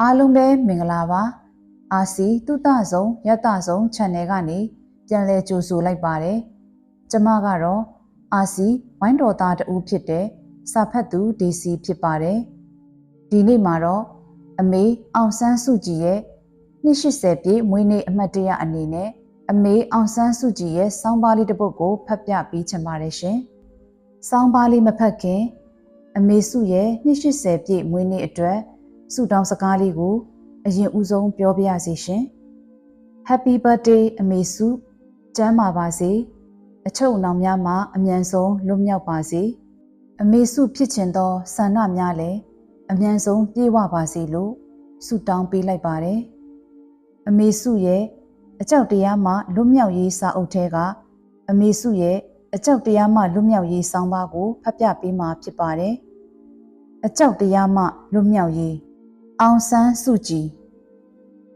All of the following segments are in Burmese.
အားလုံးပဲမင်္ဂလာပါအာစီတုတဆုံယတဆုံ channel ကနေပြန်လည်ကြိုဆိုလိုက်ပါတယ်ကျမကတော့အာစီဝိုင်းတော်သားတူဖြစ်တဲ့စာဖတ်သူ DC ဖြစ်ပါတယ်ဒီနေ့မှာတော့အမေအောင်ဆန်းစုကြည်ရဲ့280ပြည့်မွေးနေ့အမှတ်တရအနေနဲ့အမေအောင်ဆန်းစုကြည်ရဲ့စောင်းပါးလေးတစ်ပုဒ်ကိုဖတ်ပြပေးချင်ပါတယ်ရှင်စောင်းပါးလေးမဖတ်ခင် အမေစုရဲ့280ပြည့်မွေးနေ့အတွက် ဆုတောင်းစကားလေးကို အရင်ဦးဆုံးပြောပြရစီရှင် Happy birthday အမေစုကျမ်းပါပါစေအချုပ်အနှောင်များမှာအမြန်ဆုံးလွတ်မြောက်ပါစေအမေစုဖြစ်ချင်သောဆန္ဒများလည်းအမြန်ဆုံးပြည့်ဝပါစေလို့ဆုတောင်းပေးလိုက်ပါတယ်အမေစုရဲ့အကြောက်တရားမှလွတ်မြောက်ရေးစာအုပ်ထဲကအမေစုရဲ့အကြောက်တရားမှလွတ်မြောက်ရေးဆောင်းပါးကိုဖတ်ပြပေးမှာဖြစ်ပါတယ်အကြောက်တရားမှလွတ်မြောက်ရေး အောင်ဆန်းစုကြည်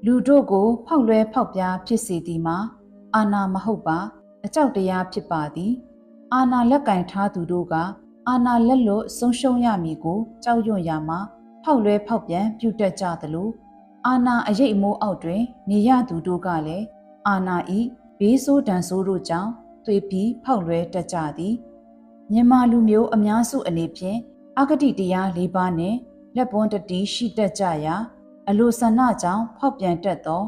လူတို့ကိုဖောက်လွဲဖောက်ပြားဖြစ်စေသည်မှာအာနာမဟုတ်ပါ အကြောက်တရားဖြစ်ပါသည် အာနာလက်ကင်ထားသူတို့ကအာနာလက်လွတ်ဆုံးရှုံးရမည်ကိုကြောက်ရွံ့ရမှာဖောက်လွဲဖောက်ပြန်ပြုတ်တက်ကြသလိုအာနာအရေးအမိုးအောက်တွင် နေရသူတို့ကလည်းအာနာဤဘေးဆိုးဒဏ်ဆိုးတို့ကြောင့်သွေးပြီးဖောက်လွဲတက်ကြသည်မြန်မာလူမျိုးအများစုအနေဖြင့်အဂတိတရား၄ပါးနှင့် လက်ပွန်းတတိရှိတတ်ကြရာအလိုဆန္ဒကြောင့်ဖောက်ပြန်တတ်သော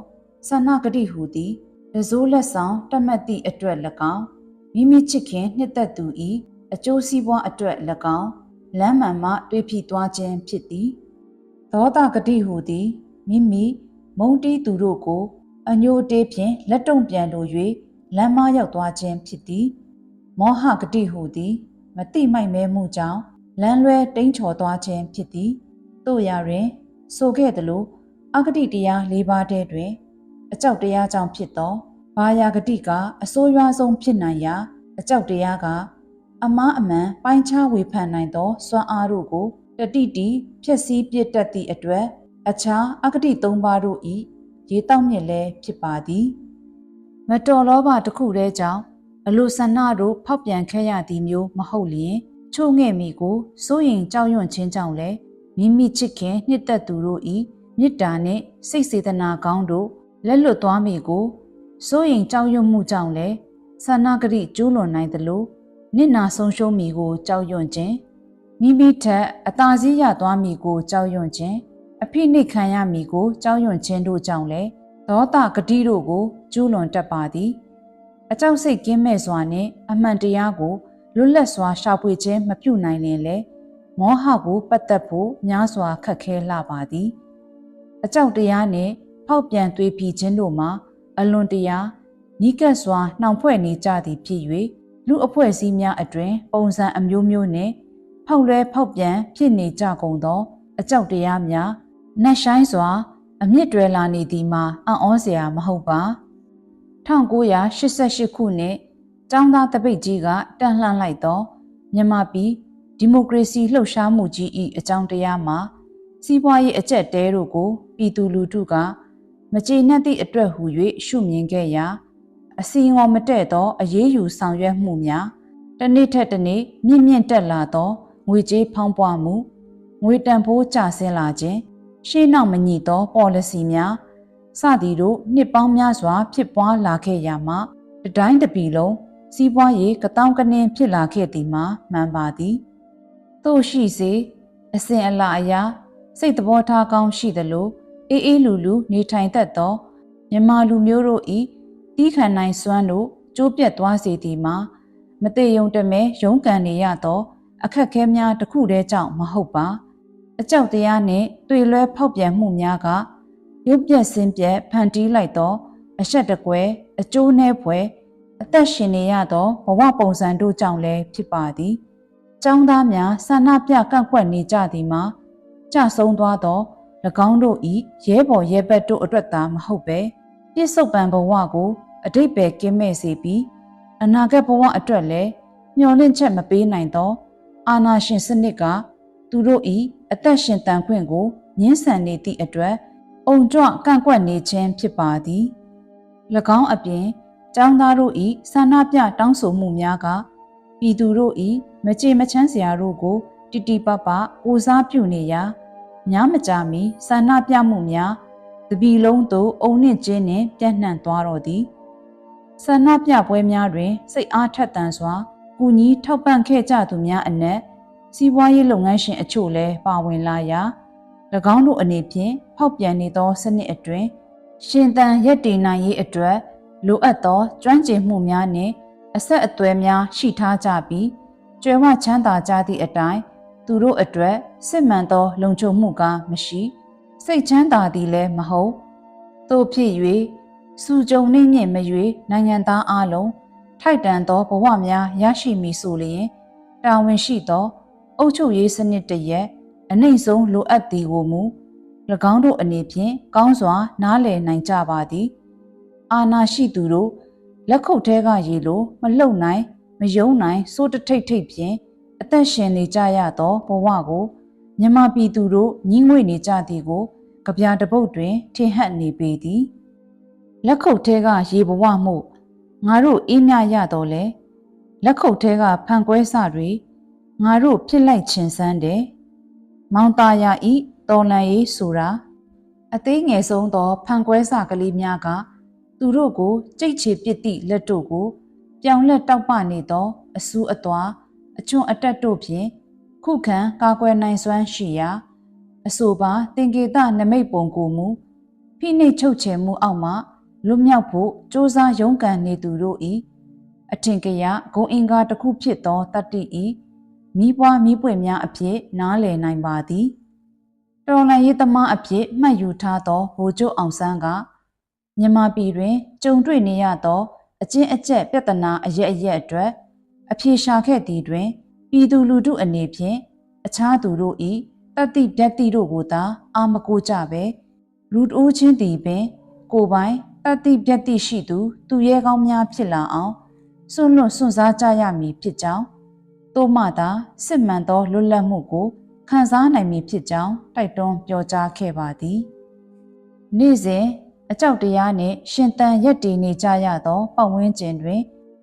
ဆန္ဒဂတိဟူသည်တစိုးလက်ဆောင်တတ်မှတ်သည့်အတွက်၎င်းမိမိချစ်ခင်နှစ်သက်သူ၏အကျိုးစီးပွားအတွက်၎င်းလမ်းမှန်မှတွေးဖြစ်သွားခြင်းဖြစ်သည်သောတာဂတိဟူသည်မိမိမုံတီးသူတို့ကို အညိုတေးဖြင့်လက်တုံပြန်လို၍လမ်းမရောက်သွားခြင်းဖြစ်သည်မောဟဂတိဟူသည် မတိမိုက်မဲမှုကြောင့်လမ်းလွဲတိမ့်ချော်သွားခြင်းဖြစ်သည် တို့ရာတွင် ဆိုခဲ့သလိုအဂတိတရား၄ပါးတည်းတွင် အကြောက်တရားကြောင့်ဖြစ်သောဘာယာဂတိကအစိုးရွားဆုံးဖြစ်နိုင်ရာအကြောက်တရားကအမားအမှန်ပိုင်းခြားဝေဖန်နိုင်သောစွမ်းအားတို့ကိုတတိတီဖြည့်ဆည်းပြစ်တတ်သည့်အတွက်အခြားအဂတိ၃ပါးတို့၏ရေတောက်မြစ်လည်းဖြစ်ပါသည်မတော်လောဘတစ်ခုတည်းကြောင့်အလိုဆန္ဒတို့ဖောက်ပြန်ခဲ့ရသည်မျိုးမဟုတ်လျင်ချို့ငဲ့မိကိုစိုးရင်ကြောက်ရွံ့ခြင်းကြောင့်လည်း မိမိချစ်ခင်နှစ်သက်သူတို့ဤမေတ္တာနှင့်စိတ်စေတနာကောင်းတို့လက်လွတ်သွားမိကိုစိုးရင်ကြောက်ရွံ့မှုကြောင့်လည်းဆန္ဒဂရိကျူးလွန်နိုင်သလိုနစ်နာဆုံးရှုံးမိကိုကြောက်ရွံ့ခြင်းမိမိထက်အသာစီးရသွားမိကိုကြောက်ရွံ့ခြင်းအဖိနှိတ်ခံရမိကိုကြောက်ရွံ့ခြင်းတို့ကြောင့်လည်းဒေါသဂတိတို့ကိုကျူးလွန်တတ်ပါသည်အကြောက်စိတ်ကင်းမဲ့စွာနှင့်အမှန်တရားကိုလွတ်လပ်စွာရှာဖွေခြင်းမပြုနိုင်ရင်လည်း မောဟကိုပတ်သက်ဖို့များစွာခက်ခဲလာပါသည်အကြောက်တရားနှင့်ဖောက်ပြန်သွေးဖြီခြင်းတို့မှာအလွန်တရာနီးကပ်စွာနှောင်ဖွဲ့နေကြသည်ဖြစ်၍လူအဖွဲ့အစည်းများအတွင်ပုံစံအမျိုးမျိုးနှင့်ဖောက်လွဲဖောက်ပြန်ဖြစ်နေကြကုန်သော အကြောက်တရားများနတ်ဆိုင်စွာ အမြင့်တွယ်လာနေသည်မှာအံ့ဩစရာမဟုတ်ပါ1988ခုနှစ်ကျောင်းသားတပိတ်ကြီးကတန်လှန်လိုက်သောမြန်မာပြည် ဒီမိုကရေစီလှုပ်ရှားမှုကြီး၏အကြောင်းတရားမှာစီးပွားရေးအကျက်တဲတို့ကိုပြည်သူလူထုကမကျေနပ်သည့်အတွက်ဟူ၍ရှုမြင်ခဲ့ရာအစီအငေါ်မတည့်သောအရေးယူဆောင်ရွက်မှုများတစ်နေ့ထက်တစ်နေ့မြင့်မြင့်တက်လာသောငွေကြေးဖောင်းပွားမှုငွေတန်ဖိုးကျဆင်းလာခြင်းရှေ့နောက်မညီသော policy များစသည်တို့နှစ်ပေါင်းများစွာ ဖြစ်ပွားလာခဲ့ရမှတတိုင်းတပီလုံးစီးပွားရေးကတောင်းကနင်းဖြစ်လာခဲ့သည်မှာမှန်ပါသည် သို့ရှိစေအစဉ်အလာအရာစိတ်သဘောထားကောင်းရှိသလိုအေးအေးလူလူနေထိုင်တတ်သောမြမလူမျိုးတို့ဤတီးခံနိုင်စွမ်းတို့ကျိုးပြတ်သွားစေသည်မှာမတေယုံတမဲရုန်းကန်နေရသောအခက်ခဲများတစ်ခုတည်းကြောင့်မဟုတ်ပါအကြောက်တရားနှင့်တွေ့လွဲဖောက်ပြန်မှုများကရုပ်ပြက်စင်းပြက်ဖန်တီးလိုက်သောအဆက်တကွဲအကျိုးနှဲဖွယ်အသက်ရှင်နေရသောဘဝပုံစံတို့ကြောင့်လည်းဖြစ်ပါသည်။ ကျောင်းသားများဆန္ဒပြကန့်ကွက်နေကြသည်မှာကြဆုံးသွားသော၎င်းတို့ဤရဲဘော်ရဲဘက်တို့အတွက်သာမဟုတ်ပဲပြစ္ဆုတ်ပံဘဝကိုအတိတ်ပဲကင်းမဲ့စေပြီးအနာဂတ်ဘဝအတွက်လည်းမျှော်လင့်ချက်မပေးနိုင်သော အာနာရှင်စနစ်ကသူတို့ဤအသက်ရှင်တန်ခွင့်ကိုညှင်းဆန်နေသည့်အတွက်အုံကြွကန့်ကွက်နေခြင်းဖြစ်ပါသည်၎င်းအပြင်ကျောင်းသားတို့ဤဆန္ဒပြတောင်းဆိုမှုများကပြည်သူတို့ဤ မကြေမချမ်းစရာတို့ကိုတိတိပပကိုစားပြုနေရာများမကြာမီဆန္ဒပြမှုများတပီလုံးသို့အုံနှင့်ကျင်းနှင့်ပြန့်နှံ့သွားတော်သည်ဆန္ဒပြပွဲများတွင် စိတ်အားထက်သန်စွာကူညီထောက်ပံ့ခဲ့ကြသူများအနက်စီးပွားရေးလုပ်ငန်းရှင်အချို့လည်းပါဝင်လာရာ၎င်းတို့အနေဖြင့်ဖောက်ပြန်နေသောစနစ်အတွင်းရှင်သန်ရက်တည်နိုင်ရေးအတွက် လိုအပ်သောကျွမ်းကျင်မှုများနှင့်အဆက်အသွယ်များရှိထားကြပြီး ကျွယ်ဝချမ်းသာကြသည့်အတိုင်းသူတို့အတွက်စစ်မှန်သော လုံခြုံမှုကမရှိစိတ်ချမ်းသာသည်လည်းမဟုတ်သို့ဖြစ်၍စူကြုံနှိမ့်မြင့်မ၍နိုင်ငံသားအလုံးထိုက်တန်သောဘဝများရရှိမည်ဆိုလျင်တာဝန်ရှိသော အုပ်ချုပ်ရေးစနစ်တရက်အနှိမ့်ဆုံးလိုအပ်သည်ကိုမူ၎င်းတို့အနေဖြင့်ကောင်းစွာ နားလည်နိုင်ကြပါသည် အာနာရှိသူတို့လက်ခုပ်ထဲကရေလိုမလှုပ်နိုင် မယုံနိုင်စိုးတထိတ်ထိတ်ဖြင့်အသက်ရှင်နေကြရသောဘဝကိုမြမပြည်သူတို့ညီးငွေ့နေကြသည်ကိုကြပြတပုတ်တွင်ထင်ဟပ်နေပေသည်လက်ခုပ်ထဲကရေဘဝမှုငါတို့အေးမြရတော့လေလက်ခုပ်ထဲကဖန်ကွဲစတွေငါတို့ဖြစ်လိုက်ခြင်းစမ်းတယ်မောင်တာယာဤတော်လန်ရေးဆိုတာအသေးငယ်ဆုံးသောဖန်ကွဲစကလေးများကသူတို့ကိုကြိတ်ချေပစ်သည့်လက်တို့ကို ပြောင်လက်တောက်ပနေသောအဆူအသွာအချွန်အတက်တို့ဖြင့်ခုခံကာကွယ်နိုင်စွမ်းရှိရာအဆိုပါတင်ကေတနမိတ်ပုံကိုမူဖိနှိပ်ချုပ်ချယ်မှုအောက်မှလွတ်မြောက်ဖို့စ조사ရုန်းကန်နေသူတို့၏အထင်ကရဂုံအင်္ဂါတစ်ခုဖြစ်သောတတ္တိဤမိဘွားမိပွေများအဖြစ်နားလည်နိုင်ပါသည်တော်လန်ရေးသမားအဖြစ်မှတ်ယူထားသောဗိုလ်ချုပ်အောင်ဆန်းကမြန်မာပြည်တွင်ကြုံတွေ့နေရသော အကျဉ်းအကျက်ပြဿနာအရက်အရက်အတွက်အပြေရှာခဲ့သည်တွင်ပြည်သူလူထုအနေဖြင့်အခြားသူတို့၏တတိဓာတ်တိတို့ကိုသာအာမကိုကြပဲလူတိုးချင်းသည်ပင် ကိုပိုင်တတိပြတ်တိရှိသူ သူရဲကောင်းများဖြစ်လာအောင်စွန့်လွတ်စွန့်စားကြရမည်ဖြစ်ကြောင်းသို့မှသာစစ်မှန်သောလွတ်လပ်မှုကိုခံစားနိုင်မည်ဖြစ်ကြောင်းတိုက်တွန်းပြောကြားခဲ့ပါသည်နေ့စဉ် အကြောက်တရားနှင့်ရှင်သန်ရက်တည်နေကြရသောပတ်ဝန်းကျင်တွင်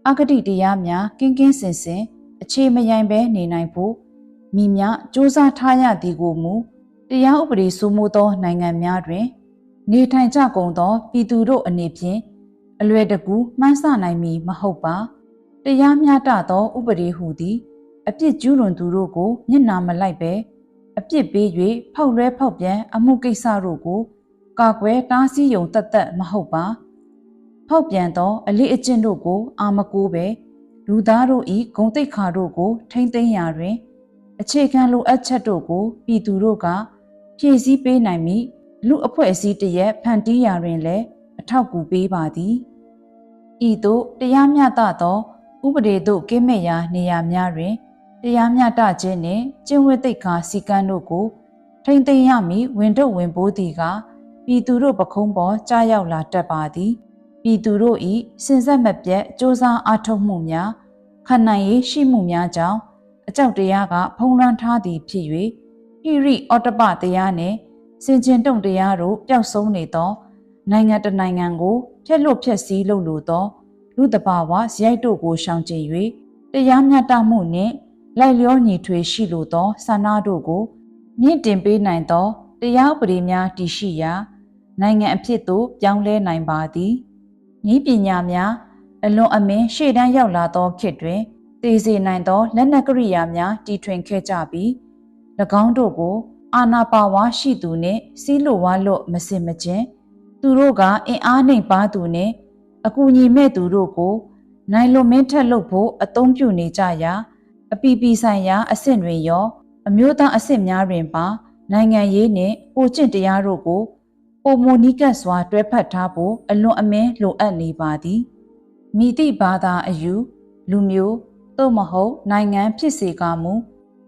အဂတိတရားများကင်းကင်းစင်စင်အခြေမယိုင်ပဲနေနိုင်ဖို့မိမြစ조사ထားရသည်ကိုမူတရားဥပဒေစိုးမိုးသောနိုင်ငံများတွင် နေထိုင်ကြကုန်သောပြည်သူတို့အနေဖြင့်အလွယ်တကူမှန်းဆနိုင်မည်မဟုတ်ပါတရားမျှတသောဥပဒေဟူသည် အပြစ်ကျူးလွန်သူတို့ကိုမျက်နာမလိုက်ပဲအပြစ်ပေး၍ဖောက်လွဲဖောက်ပြန်အမှုကိစ္စတို့ကို ကာကွယ်တားဆီးယုံတတ်တတ်မဟုတ်ပါဖောက်ပြန်သောအလေးအကျင့်တို့ကို အာမကိုပဲလူသားတို့၏ဂုံတိတ်ခါတို့ကို ထိမ့်သိမ်းရာတွင် အခြေခံလိုအပ်ချက်တို့ကိုပြည်သူတို့ကဖြည့်ဆည်းပေးနိုင်မိလူအဖွဲ့အစည်းတရက်ဖန်တီးရာတွင်လည်းအထောက်အကူပေးပါသည်ဤသို့တရားမျှတသောဥပဒေတို့ကင်းမဲ့ရာနေရာများတွင်တရားမျှတခြင်းနှင့်ကျင့်ဝတ်သိက္ခာစည်းကမ်းတို့ကို ထိမ့်သိမ်းရမည်ဝင်တော့ဝင်ပိုးသည်က ပြည်သူတို့ပခုံးပေါ်ကြားရောက်လာတတ်ပါသည်ပြည်သူတို့၏စင်ဆက်မပြတ်စ조사အားထုတ်မှုများခံနိုင်ရေးရှိမှုများကြောင့်အကြောက်တရားကဖုံးလွှမ်းထားသည်ဖြစ်၍ဟိရိအောတပတရားနှင့်စင်ကျင်တုံတရားတို့ပျောက်ဆုံးနေသော နိုင်ငံတနိုင်ငံကိုဖျက်လို့ဖျက်ဆီးလုပ်လို့သောလူတဘာဝဇယိုက်တို့ကိုရှောင်ကျဉ်၍တရားမျှတမှုနှင့်လိုက်လျောညီထွေရှိလိုသောဆန္ဒတို့ကို မြင့်တင်ပေးနိုင်သောတရားပရိများတည်ရှိရာ နိုင်ငံအဖြစ်သို့ပြောင်းလဲနိုင်ပါသည်ဤပညာများအလွန်အမင်းရှေ့တန်းရောက်လာသောခေတ်တွင်တည်စေနိုင်သောလက်နက်ကရိယာများတီထွင်ခဲ့ကြပြီး၎င်းတို့ကို အာနာပါဝါရှိသူနှင့်စီးလို့ဝါလို့မစင်မကျင်သူတို့ကအင်အားနှိမ်ပါသူနှင့်အကူညီမဲ့သူတို့ကို နိုင်လွန်မင်းထက်လုပ်ဖို့အသုံးပြုနေကြရာအပီပီဆိုင်ရာအဆင့်တွင်ရော အမျိုးသားအဆင့်များတွင်ပါ နိုင်ငံရေးနှင့်ပိုကျင့်တရားတို့ကို ပုံမနီးကပ်စွာ တွဲဖက်ထားဖို့အလွန်အမင်းလိုအပ်နေပါသည်မိတိဘာသာအယူလူမျိုးသို့မဟုတ်နိုင်ငံဖြစ်စေကမူ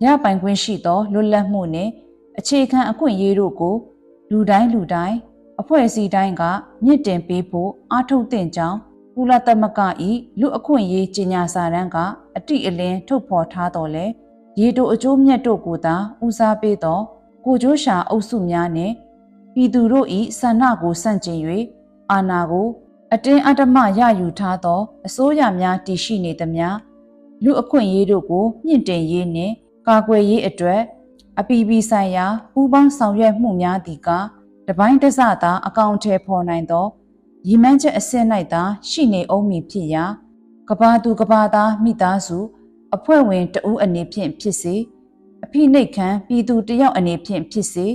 ရပိုင်ခွင့်ရှိသောလွတ်လပ်မှုနှင့်အခြေခံအခွင့်အရေးတို့ကို လူတိုင်းလူတိုင်းအဖွဲ့အစည်းတိုင်းကမြင့်တင်ပေးဖို့အားထုတ်သင့်ကြောင်းကုလသမဂ္ဂ၏လူအခွင့်အရေးကြီးညာစာတမ်းကအတိအလင်းထုတ်ဖော်ထားတော်လဲရေတိုအကျိုးမြတ်တို့ကိုသာဦးစားပေးသောကိုကျိုးရှာအုပ်စုများနှင့် ပြည်သူတို့၏ဆန္ဒကိုဆန့်ကျင်၍အာဏာကို အတင်းအဓမ္မရယူထားသော အစိုးရများတည်ရှိနေသမျှလူအခွင့်အရေးတို့ကိုမြင့်တင်ရေးနှင့်ကာကွယ်ရေးအတွက်အပီပီဆိုင်ရာပူးပေါင်းဆောင်ရွက်မှုများသည်ကတပိုင်းတစသာအကောင့်ထဲပေါ်နိုင်သောရည်မှန်းချက်အစစ်၌သာရှိနေအောင်မည်ဖြစ်ရာကဘာသူကဘာသားမိသားစု အဖွဲ့ဝင်တဦးအနေဖြင့်ဖြစ်စေအဖိနှိတ်ခံပြည်သူတယောက်အနေဖြင့်ဖြစ်စေ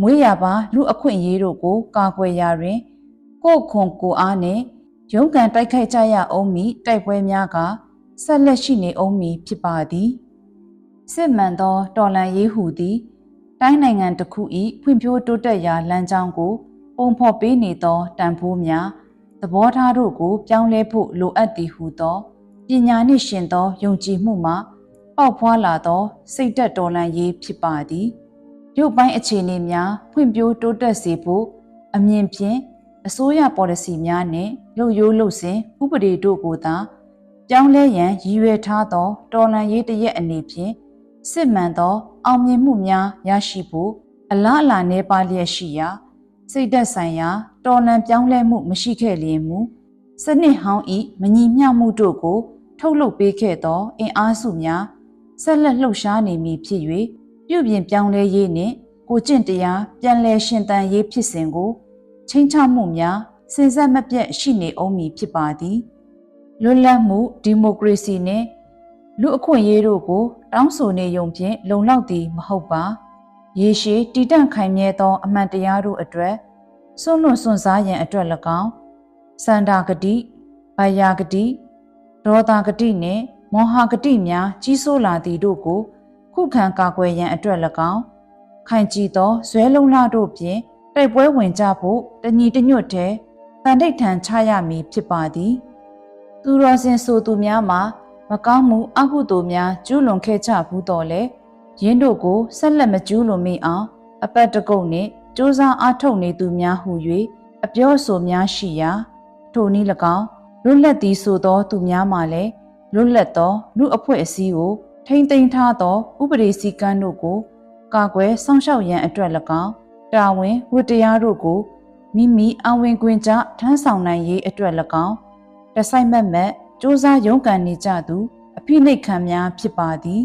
မွေးရပါလူအခွင့်အရေးတို့ကို ကာကွယ်ရာတွင် ကိုယ်ခွန်ကိုအားနှင့်ရုန်းကန်တိုက်ခိုက်ကြရအောင်မည်တိုက်ပွဲများကဆက်လက်ရှိနေအောင်မည်ဖြစ်ပါသည်စစ်မှန်သောတော်လှန်ရေးဟူသည်တိုင်းနိုင်ငံတစ်ခု၏ဖွံ့ဖြိုးတိုးတက်ရာလမ်းကြောင်းကိုပုံဖော်ပေးနေသောတန်ဖိုးများသဘောထားတို့ကို ပြောင်းလဲဖို့လိုအပ်သည်ဟုသောပညာနှင့်ရှင်သောယုံကြည်မှုမှပေါက်ဖွာလာသော စိတ်သက်တော်လှန်ရေးဖြစ်ပါသည် ရုပ်ပိုင်းအခြေအနေများဖွံ့ဖြိုးတိုးတက်စေဖို့အမြင်ဖြင့်အစိုးရ policy များနှင့်လူရိုးလူစဉ်ဥပဒေတို့ကိုသာပြောင်းလဲရန်ရည်ရွယ်ထားသောတော်လှန်ရေးတရက်အနေဖြင့်စစ်မှန်သော အောင်မြင်မှုများရရှိဖို့အလားအလာနှဲပါလျက်ရှိရာစိတ်သက်ဆိုင်ရာတော်လှန်ပြောင်းလဲမှုမရှိခဲ့လျင်မူစနစ်ဟောင်းဤမညီမျှမှုတို့ကို ထုတ်လုပ်ပေးခဲ့သော အင်အားစုများဆက်လက်လှုပ်ရှားနေမည်ဖြစ်၍ ပြုပြင်ပြောင်းလဲရေးနှင့်ကိုကျင့်တရားပြန်လည်ရှင်သန်ရေးဖြစ်စဉ်ကိုချင်းချမှုများစင်ဆက်မပြတ်ရှိနေအောင်မည်ဖြစ်ပါသည်လွတ်လပ်မှုဒီမိုကရေစီနှင့်လူအခွင့်အရေးတို့ကို တောင်းဆိုနေုံဖြင့်လုံလောက်သည်မဟုတ်ပါရေရှည်တည်တံ့ခိုင်မြဲသော အမှန်တရားတို့အတွက်စွန့်လွတ်စွန့်စားရန်အတွက်၎င်းစန္ဒာဂတိဗယာဂတိဒေါသဂတိနှင့်မောဟဂတိများကြီးစိုးလာသည်တို့ကို ခုခံကာကွယ်ရန်အတွက်၎င်းခိုင်ကြည်သောဇွဲလုံးလာတို့ဖြင့်တိုက်ပွဲဝင်ကြဖို့တညီတညွတ်တည်းတန်တိတ်ထန်ချရမည်ဖြစ်ပါသည်သူတော်စင်ဆိုသူများမှာမကောင်းမှုအကုသိုလ်များကျူးလွန်ခဲ့ကြဘူးတော့လေရင်းတို့ကိုဆက်လက်မကျူးလွန်မိအောင်အပတ်တကုတ်နှင့်စ조사အားထုတ်နေသူများဟု၍အပြောဆိုများရှိရာထိုနည်း၎င်းလွတ်လပ်သည်ဆိုသောသူများမှလည်းလွတ်လပ်သောလူအဖွဲ့အစည်းကို ထိမ့်သိမ်းထားသော ဥပဒေစည်းကမ်းတို့ကို ကာကွယ်စောင့်ရှောက်ရန်အတွက်၎င်းတာဝန်ဝတ္တရားတို့ကိုမိမိအဝင်ခွင့်ကြထမ်းဆောင်နိုင်ရေးအတွက်၎င်းတဆိုင်မက်မက်စ조사ရုန်းကန်နေကြသူအဖိနှိတ်ခံများဖြစ်ပါသည်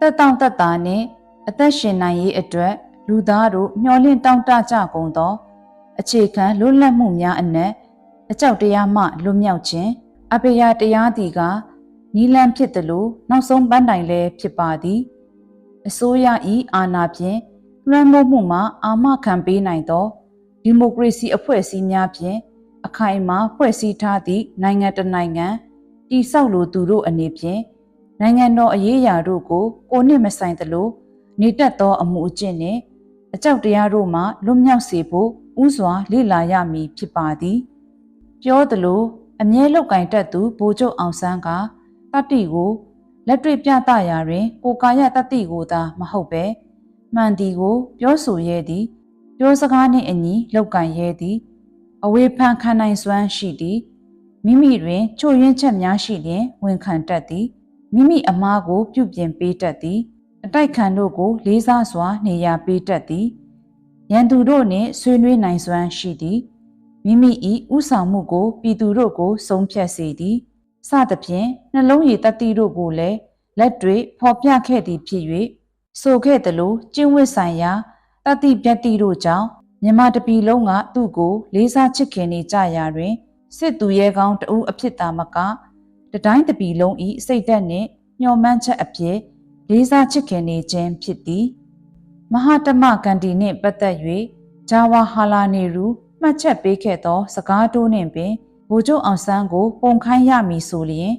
တက်တောင့်တက်တာနှင့်အသက်ရှင်နိုင်ရေးအတွက်လူသားတို့မျှော်လင့်တောင့်တကြကုန်သော အခြေခံလွတ်လပ်မှုများအနက်အကြောက်တရားမှလွတ်မြောက်ခြင်းအပေယတရားသည်က နီလန်ဖြစ်သလိုနောက်ဆုံးပန်းတိုင်လည်းဖြစ်ပါသည်အစိုးရဤအာဏာဖြင့်လွှမ်းမိုးမှုမှာအာမခံပေးနိုင်သောဒီမိုကရေစီအဖွဲ့အစည်းများဖြင့်အခိုင်အမာဖွဲ့စည်းထားသည့်နိုင်ငံတနိုင်ငံတည်ဆောက်လိုသူတို့အနေဖြင့်နိုင်ငံတော်အရေးအရာတို့ကိုကိုနှစ်မဆိုင်သလိုနေတတ်သောအမှုအကျင့်နှင့်အကြောက်တရားတို့မှလွတ်မြောက်စေဖို့ဥစွာလေ့လာရမည်ဖြစ်ပါသည် ပြောသလိုအမြဲလောက်ကင်တတ်သူဗိုလ်ချုပ်အောင်ဆန်းက တတိကိုလက်တွေ့ပြသရာတွင်ကိုကာယတတိကိုသာမဟုတ်ပဲမှန်သည်ကို ပြောဆိုရဲသည် ပြောစကားနှင့်အညီလောက်ကင်ရဲသည် အဝေဖန်ခံနိုင်စွမ်းရှိသည်မိမိတွင်ချို့ယွင်းချက်များရှိလျင်ဝန်ခံတတ်သည်မိမိအမားကို ပြုပြင်ပေးတတ်သည် အတိုက်ခံတို့ကို လေးစားစွာ နေရာပေးတတ်သည်ရန်သူတို့နှင့်ဆွေးနွေးနိုင်စွမ်းရှိသည်မိမိ၏ဥဆောင်မှုကို ပြည်သူတို့ကို ဆုံးဖြတ်စေသည် စသဖြင့်နှလုံးရည်တတိတို့ကိုလည်းလက်တွေဖော်ပြခဲ့သည်ဖြစ်၍ဆိုခဲ့သလိုကျင့်ဝတ်ဆိုင်ရာတတိပြတ်တိတို့ကြောင့်မြမတပီလုံးကသူ့ကို လေးစားချစ်ခင်နေကြရာတွင်စစ်သူရဲကောင်းတဦးအဖြစ်သာမကတတိုင်းတပီလုံးဤစိတ်သက်နှင့်ညှော်မှန်းချက်အဖြစ်လေးစားချစ်ခင်နေခြင်းဖြစ်သည်မဟာတမဂန္ဒီနှင့်ပတ်သက်၍ဂျာဝါဟာလာနေရူမှတ်ချက်ပေးခဲ့သော စကားတိုးနှင့်ပင် ဗိုလ်ချုပ်အောင်ဆန်းကိုပုံခိုင်းရမည်ဆိုလျင်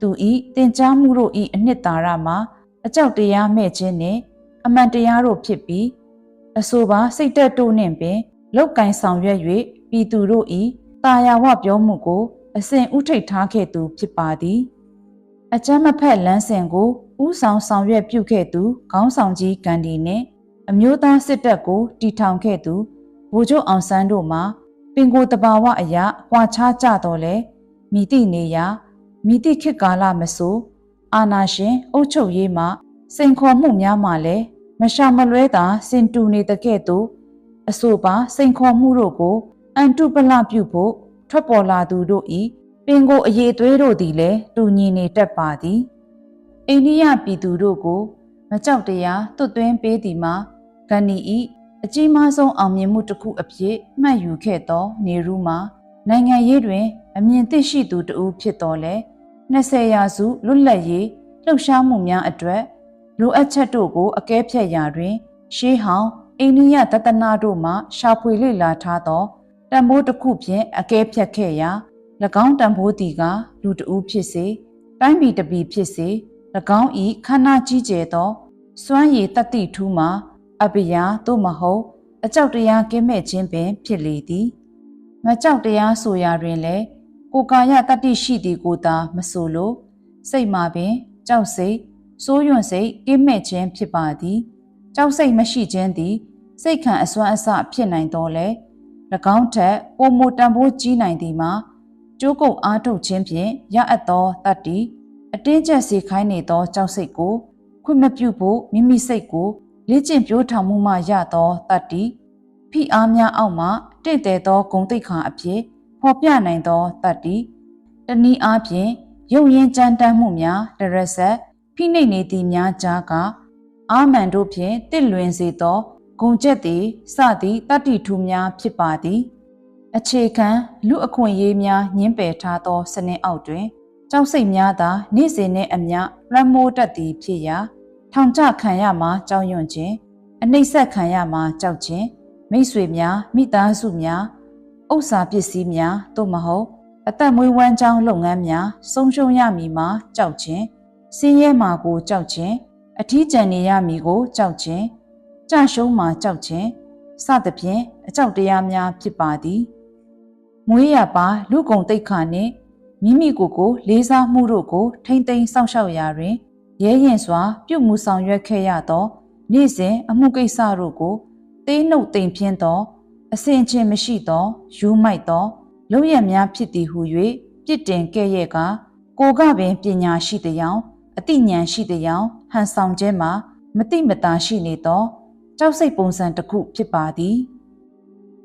သူဤတင် जा မှုတို့ဤအနှစ်သာရမှာအကြောက်တရားမဲ့ခြင်းနှင့်အမှန်တရားတို့ဖြစ်ပြီးအဆိုပါစိတ်တက်တို့နှင့်ပင်လောက်ကင်ဆောင်ရွက်၍ပြည်သူတို့ဤတာယာဝပြောမှုကို အစဉ်ဥထိတ်ထားခဲ့သူဖြစ်ပါသည်အကျမ်းမဖက်လန်းစဉ်ကိုဥဆောင်ဆောင်ရွက်ပြုခဲ့သူခေါင်းဆောင်ကြီးဂန္ဒီနှင့်အမျိုးသားစစ်တပ်ကိုတီထောင်ခဲ့သူဗိုလ်ချုပ်အောင်ဆန်းတို့မှာပ င်ကိုတဘာဝအရာကွာခြားကြတော့လေမိတိနေရာမိတိခေတ်ကာလမဆိုအာနာရှင်အုပ်ချုပ်ရေးမှာစိန်ခေါ်မှုများမှလည်းမရှာမလွဲသာစင်တူနေတဲ့ကဲ့သို့အဆိုပါစိန်ခေါ်မှုတို့ကို အန်တုပလပြုဖို့ထွက်ပေါ်လာသူတို့ဤပင်ကိုအရေးသွေးတို့သည်လည်းတူညီနေတတ်ပါသည်အိန္ဒိယပြည်သူတို့ကို မကြောက်တရားတွတ်သွင်းပေးသည်မှာဂန္ဒီဤ အကြီးမားဆုံးအောင်မြင်မှုတစ်ခုအဖြစ်မှတ်ယူခဲ့သော နေရူမှာနိုင်ငံရေးတွင် အမြင်သိရှိသူတဦးဖြစ်တော်လဲ20ရာစုလွတ်လပ်ရေးလှုပ်ရှားမှုများအတွက်လိုအပ်ချက်တို့ကိုအကဲဖြတ်ရာတွင် ရှေးဟောင်းအိန္ဒိယတတနာတို့မှရှာဖွေလေ့လာထားသောတံမိုးတစ်ခုဖြင့်အကဲဖြတ်ခဲ့ရာ၎င်းတံမိုးတီကလူတဦးဖြစ်စေတိုင်းပြည်တစ်ပြည်ဖြစ်စေ၎င်းဤခန္ဓာကြီးကျယ်သောစွမ်းရည်တတိထူးမှာ အပိယသို့မဟုတ်အကြောက်တရားကင်းမဲ့ခြင်းပင်ဖြစ်လေသည်မကြောက်တရားဆိုရာတွင်လည်းကိုယ်ကာယတတိရှိသည်ကိုသာမဆိုလိုစိတ်မှာပင်ကြောက်စိတ်စိုးရွံ့စိတ်ကင်းမဲ့ခြင်းဖြစ်ပါသည်ကြောက်စိတ်မရှိခြင်းသည် စိတ်ခံအစွမ်းအစဖြစ်နိုင်တော်လဲ၎င်းထက်ပုံမတန်ဖိုးကြီးနိုင်သည်မှာကျိုးကုပ်အားထုတ်ခြင်းဖြင့်ရအပ်သောတတ္တိအတင်းကျပ်စေခိုင်းနေသောကြောက်စိတ်ကိုခွင့်မပြုဖို့မိမိစိတ်ကို လေ့ကျင့်ပြိုးထောင်မှုမှရသောတတ္တိဖိအားများအောက်မှတင့်တယ်သောဂုံတိတ်ခါအဖြစ်ဖော်ပြနိုင်သောတတ္တိတနည်းအားဖြင့်ရုပ်ရင်းကြမ်းတမ်းမှုများတရဆက်ဖိနှိပ်နေသည့်များကြားကအာမန်တို့ဖြင့်တစ်လွင်စေသောဂုံချက်သည်စသည့်တတ္တိထူများဖြစ်ပါသည်အခြေခံလူအခွင့်အရေးများညှင်းပယ်ထားသောစနစ်အောက်တွင် ကြောက်စိတ်များသာ နေ့စဉ်နှင့်အမျှရမိုးတက်သည်ဖြစ်ရာ ထောင်ချခံရမှာကြောက်ရွံ့ခြင်းအနှိမ့်ဆက်ခံရမှာကြောက်ခြင်းမိษွေများမိသားစုများဥစ္စာပစ္စည်းများသို့မဟုတ်အသက်မွေးဝမ်းကြောင်းလုပ်ငန်းများဆုံးရှုံးရမည်မှာကြောက်ခြင်းဆင်းရဲမှာကိုကြောက်ခြင်းအထီးကျန်နေရမည်ကိုကြောက်ခြင်းကြရှုံးမှာကြောက်ခြင်းစသဖြင့်အကြောက်တရားများဖြစ်ပါသည်မွေးရပါလူကုံတိတ်ခါနှင့်မိမိကိုယ်ကိုလေးစားမှုတို့ကိုထိမ့်သိမ်းစောင့်ရှောက်ရာတွင် ရဲရင်စွာ ပြုမှုဆောင်ရွက်ခဲ့ရသောနေ့စဉ်အမှုကိစ္စတို့ကိုသေးနှုတ်သိမ်ဖြင်းသောအစင်ချင်းမရှိသောယူမိုက်သောလုံရများဖြစ်သည်ဟု၍ပြစ်တင်ခဲ့ရဲ့ကကိုကပင်ပညာရှိသည်ယောင်အတိညာရှိသည်ယောင်ဟန်ဆောင်ခြင်းမှာမတိမတာရှိနေသောကြောက်စိတ်ပုံစံတစ်ခုဖြစ်ပါသည်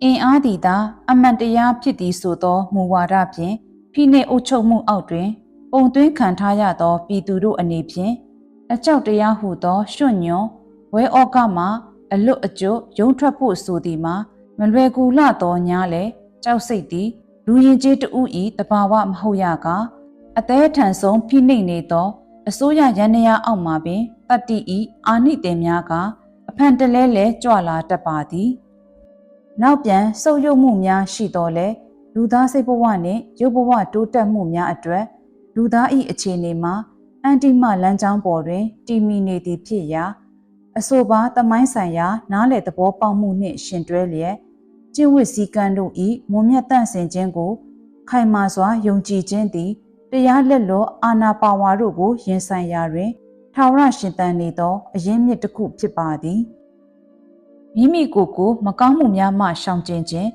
အင်အားသည်သာအမှန်တရားဖြစ်သည်ဆိုသောမူဝါဒဖြင့်ဖိနှိပ်အုပ်ချုပ်မှုအောက်တွင် ပုံသွင်းခံထားရသောပြည်သူတို့အနေဖြင့် အကြောက်တရားဟုသောရွှွညွန်ဝဲဩကမှအလွတ်အကျွတ်ရုံထွက်ဖို့ဆိုသည်မှာမလွယ်ကူလှသောညာလေကြောက်စိတ်သည်လူရင်ကျေးတူဤတဘာဝမဟုတ်ရကအသေးထန်ဆုံးဖိနှိပ်နေသောအစိုးရရန်ရာအောက်မှာပင်တတ္တိဤအာနိတေများကအဖန်တလဲလဲကြွလာတတ်ပါသည်နောက်ပြန်ဆုပ်ယုပ်မှုများရှိတော်လဲလူသားစိတ်ဘဝနှင့်ရုပ်ဘဝတိုးတက်မှုများအတွက်လူသားဤအခြေအနေမှာ အန်တီမလမ်းကြောင်းပေါ်တွင်တည်မီနေသည်ဖြစ်ရာအဆိုပါသမိုင်းဆိုင်ရာနားလေသဘောပေါက်မှုနှင့်ရှင်တွဲလျက်ကျင့်ဝတ်စည်းကမ်းတို့ဤမွန်မြတ်တန့်စင်ခြင်းကို ခိုင်မာစွာယုံကြည်ခြင်းသည်တရားလက်လောအာနာပါဝါတို့ကိုရင်ဆိုင်ရာတွင်ထာဝရရှင်သန်နေသောအရင်းမြစ်တစ်ခုဖြစ်ပါသည်မိမိကိုယ်ကိုမကောင်းမှုများမှရှောင်ကျဉ်ခြင်း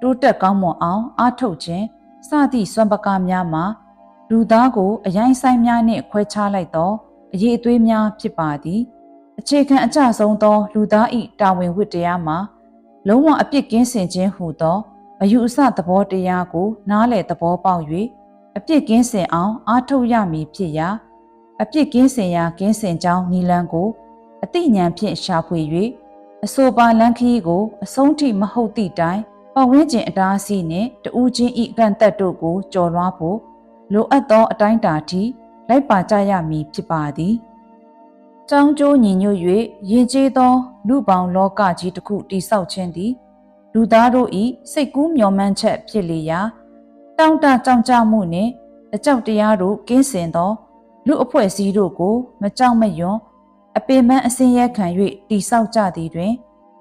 တိုးတက်ကောင်းမွန်အောင်အားထုတ်ခြင်းစသည့်စွမ်းပကားများမှာ လူသားကိုအရင်ဆိုင်များနှင့်ခွဲခြားလိုက်သောအရေးအသွေးများဖြစ်ပါသည်အခြေခံအကျဆုံးသော လူသား၏တာဝန်ဝတ္တရားမှာလုံးဝအပြစ်ကင်းစင်ခြင်းဟူသောအယူအဆသဘောတရားကို နားလည်သဘောပေါက်၍အပြစ်ကင်းစင်အောင်အားထုတ်ရမည်ဖြစ်ရာအပြစ်ကင်းစင်ရာကင်းစင်ကြောင်းနီလန်းကိုအတိညာဖြင့်ရှာဖွေ၍အဆိုပါလန်ခီးကို အဆုံးထိမဟုတ်သည့်တိုင်ပတ်ဝန်းကျင်အတားအဆီးနှင့်တူးချင်းဤကန့်သက်တို့ကိုကြော်လွှားဖို့ လိုအပ်သောအတိုင်းတာထိလိုက်ပါကြရမည်ဖြစ်ပါသည်။ကြောင်းကျိုးညီညွတ်၍ယဉ်ကျေးသော လူပေါင်းလောကကြီးတစ်ခုတိဆောက်ခြင်းသည်လူသားတို့၏စိတ်ကူးမျှော်မှန်းချက်ဖြစ်လေရာတောင့်တကြောင်ကြမှုနှင့်အကြောက်တရားတို့ကင်းစင်သော လူအဖွဲ့အစည်းတို့ကို မကြောက်မရွံ့အပေမန်းအစင်းရဲခံ၍တိဆောက်ကြသည်တွင်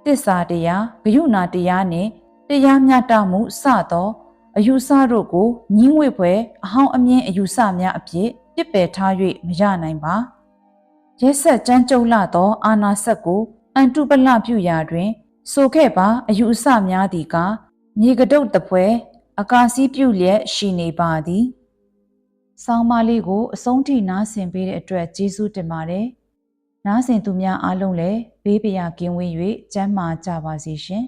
တစ္ဆာတရားဂယုဏတရားနှင့်တရားမျှတမှုစသော အယူဆတို့ကိုညှင်းဝဲဖွယ်အဟောင်းအမြင့်အယူဆများအဖြစ်ပြစ်ပယ်ထား၍မရနိုင်ပါရက်ဆက်ကြမ်းကြုတ်လာသော အာနာဆက်ကိုအန်တုပလပြုရာတွင် ဆိုခဲ့ပါအယူအဆများသည်ကမြေကတုတ်တပွဲအကာစီးပြုလျက်ရှိနေပါသည်ဆောင်းပါးလေးကိုအဆုံးထိနားဆင်ပေးတဲ့အတွက်ကျေးဇူးတင်ပါတယ်နားဆင်သူများအားလုံးလည်းဘေးပရာကင်းဝေး၍ကျန်းမာကြပါစေရှင်